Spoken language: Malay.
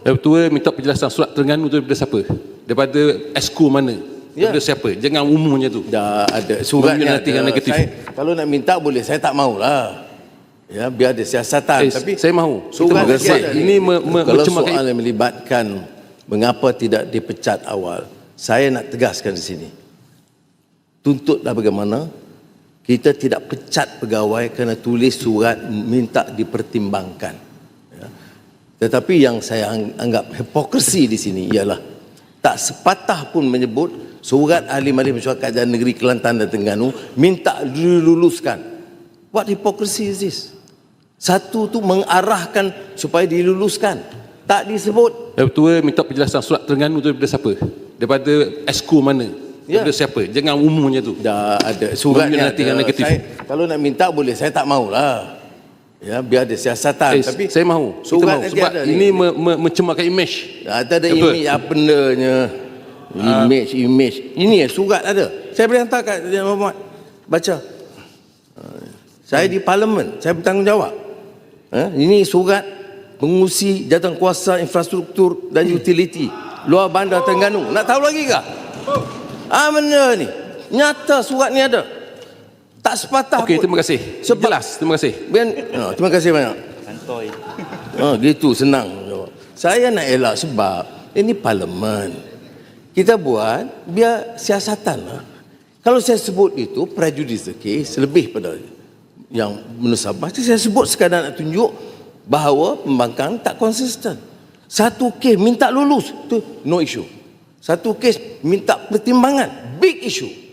Yang Ketua minta penjelasan surat Terengganu tu daripada siapa? Daripada esko mana? Ya. Daripada siapa? Jangan umumnya tu. Dah ada suratnya nanti yang ada. negatif. Saya, kalau nak minta boleh, saya tak maulah. Ya, biar ada siasatan. Eh, Tapi saya mahu. surat Kita ada ini ni. me- me- kalau soal yang melibatkan mengapa tidak dipecat awal, saya nak tegaskan di sini. Tuntutlah bagaimana kita tidak pecat pegawai kerana tulis surat minta dipertimbangkan. Ya. Tetapi yang saya ang- anggap hipokrisi di sini ialah tak sepatah pun menyebut surat ahli majlis mesyuarat kerajaan negeri Kelantan dan Terengganu minta diluluskan. What hypocrisy is this? Satu tu mengarahkan supaya diluluskan. Tak disebut. Yang Ketua minta penjelasan surat Terengganu tu daripada siapa? Daripada esko mana? Ya. Daripada siapa? Jangan umumnya tu. Dah ada suratnya nanti ada. negatif. Saya, kalau nak minta boleh, saya tak maulah. Ya, biar ada siasatan. Eh, Tapi saya mahu. Kita surat mahu. Sebab ada ini ni. me- me- mencemarkan imej. Ada ada Betul. image apa bendanya. Image, image. Ini ya, surat ada. Saya boleh hantar kat Tuan Muhammad. Baca. Ah, Saya di parlimen, saya bertanggungjawab. Ha? Ini surat pengusi jawatan kuasa infrastruktur dan utility luar bandar Terengganu. Nak tahu lagi kah? Ah benda ni. Nyata surat ni ada. Tak sepatah Okey, pun. terima kasih. Sebab- Jelas, terima kasih. Ben, oh, terima kasih banyak. Oh, gitu senang. Saya nak elak sebab ini parlimen. Kita buat biar siasatan lah. Kalau saya sebut itu prejudice the case lebih pada yang menusabah saya sebut sekadar nak tunjuk bahawa pembangkang tak konsisten. Satu kes minta lulus tu no issue. Satu kes minta pertimbangan big issue.